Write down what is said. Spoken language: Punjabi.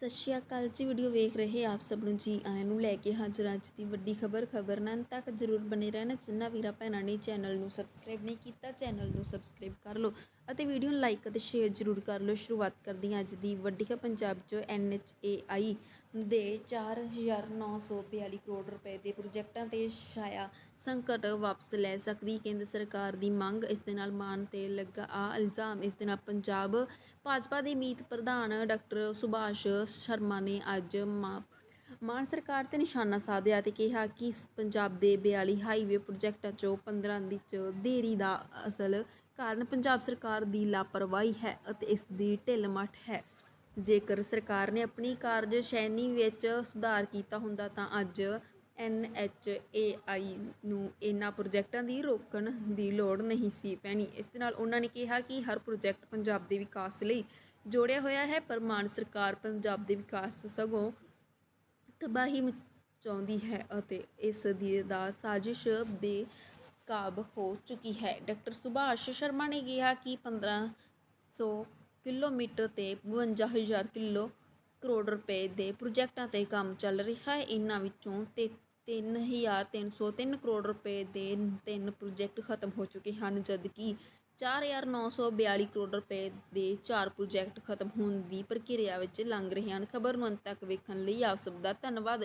ਸਤਿ ਸ਼੍ਰੀ ਅਕਾਲ ਜੀ, ਵੀਡੀਓ ਵੇਖ ਰਹੇ ਆਪ ਸਭ ਨੂੰ ਜੀ ਆਇਆਂ ਨੂੰ ਲੈ ਕੇ ਹਾਜ਼ਰ ਅੱਜ ਦੀ ਵੱਡੀ ਖਬਰ। ਖਬਰ ਨਾਲ ਅੰਤ ਤੱਕ ਜਰੂਰ ਬਣੇ ਰਹਿਣਾ, ਜਿੰਨਾ ਵੀਰਾ ਭੈਣਾਂ ਨੇ ਚੈਨਲ ਨੂੰ ਸਬਸਕ੍ਰਾਈਬ ਨਹੀਂ ਕੀਤਾ, ਚੈਨਲ ਨੂੰ ਸਬਸਕ੍ਰਾਈਬ ਕਰ ਲਓ ਅਤੇ ਵੀਡੀਓ ਨੂੰ ਲਾਈਕ ਅਤੇ ਸ਼ੇਅਰ ਜਰੂਰ ਕਰ ਲਓ। ਸ਼ੁਰੂਆਤ ਕਰਦੀ ਹਾਂ ਅੱਜ ਦੀ ਵੱਡੀ ਖਬਰ ਪੰਜਾਬ 'ਚ ਐਨਐਚਏਆਈ ਦੇ 4942 ਕਰੋੜ ਰੁਪਏ ਦੇ ਪ੍ਰੋਜੈਕਟਾਂ ਤੇ ਛਾਇਆ ਸੰਕਟ ਵਾਪਸ ਲੈ ਸਕਦੀ ਕੇਂਦਰ ਸਰਕਾਰ ਦੀ ਮੰਗ। ਇਸ ਦੇ ਨਾਲ ਮਾਨ ਤੇ ਲੱਗਾ ਆ ਇਲਜ਼ਾਮ। ਇਸ ਦੇ ਨਾਲ ਪੰਜਾਬ ਭਾਜਪਾ ਦੇ ਮੀਤ ਪ੍ਰਧਾਨ ਡਾਕਟਰ ਸੁਭਾਸ਼ ਸ਼ਰਮਾ ਨੇ ਅੱਜ ਮਾ ਮਾਨ ਸਰਕਾਰ ਤੇ ਨਿਸ਼ਾਨਾ ਸਾਧਿਆ ਤੇ ਕਿਹਾ ਕਿ ਪੰਜਾਬ ਦੇ 42 ਹਾਈਵੇ ਪ੍ਰੋਜੈਕਟਾਂ ਚੋਂ 15 ਦੀ ਚ ਦੇਰੀ ਦਾ ਅਸਲ ਕਾਰਨ ਪੰਜਾਬ ਸਰਕਾਰ ਦੀ ਲਾਪਰਵਾਹੀ ਹੈ ਅਤੇ ਇਸ ਦੀ ਢਿੱਲ-ਮੱਠ ਹੈ। ਜੇਕਰ ਸਰਕਾਰ ਨੇ ਆਪਣੀ ਕਾਰਜ ਸ਼ੈਲੀ ਵਿੱਚ ਸੁਧਾਰ ਕੀਤਾ ਹੁੰਦਾ ਤਾਂ ਅੱਜ ਐਨਐਚਏਆਈ ਨੂੰ ਇਹਨਾਂ ਪ੍ਰੋਜੈਕਟਾਂ ਦੀ ਰੋਕਣ ਦੀ ਲੋੜ ਨਹੀਂ ਸੀ ਪੈਣੀ। ਇਸ ਦੇ ਨਾਲ ਉਹਨਾਂ ਨੇ ਕਿਹਾ ਕਿ ਹਰ ਪ੍ਰੋਜੈਕਟ ਪੰਜਾਬ ਦੇ ਵਿਕਾਸ ਲਈ ਜੋੜਿਆ ਹੋਇਆ ਹੈ, ਪਰ ਮਾਨ ਸਰਕਾਰ ਪੰਜਾਬ ਦੇ ਵਿਕਾਸ ਸਗੋਂ ਤਬਾਹੀ ਮਚਾਉਂਦੀ ਹੈ ਅਤੇ ਇਸ ਦੀ ਦਾ ਸਾਜ਼ਿਸ਼ ਬੇਕਾਬ ਹੋ ਚੁੱਕੀ ਹੈ। ਡਾਕਟਰ ਸੁਭਾਸ਼ ਸ਼ਰਮਾ ਨੇ ਕਿਹਾ ਕਿ 1500 ਕਿਲੋਮੀਟਰ ਤੇ 52000 ਕਿਲੋ ਕਰੋੜ ਰੁਪਏ ਦੇ ਪ੍ਰੋਜੈਕਟਾਂ ਤੇ ਕੰਮ ਚੱਲ ਰਿਹਾ ਹੈ। ਇਹਨਾਂ ਵਿੱਚੋਂ ਤੇ 3303 ਕਰੋੜ ਰੁਪਏ ਦੇ ਤਿੰਨ ਪ੍ਰੋਜੈਕਟ ਖਤਮ ਹੋ ਚੁੱਕੇ ਹਨ, ਜਦਕਿ 4942 ਕਰੋੜ ਰੁਪਏ ਦੇ ਚਾਰ ਪ੍ਰੋਜੈਕਟ ਖਤਮ ਹੋਣ ਦੀ ਪ੍ਰਕਿਰਿਆ ਵਿੱਚ ਲੰਘ ਰਹੇ ਹਨ। ਖਬਰ ਨੂੰ ਅੰਤ ਤੱਕ ਵੇਖਣ ਲਈ ਆਪ ਸਭ ਦਾ ਧੰਨਵਾਦ।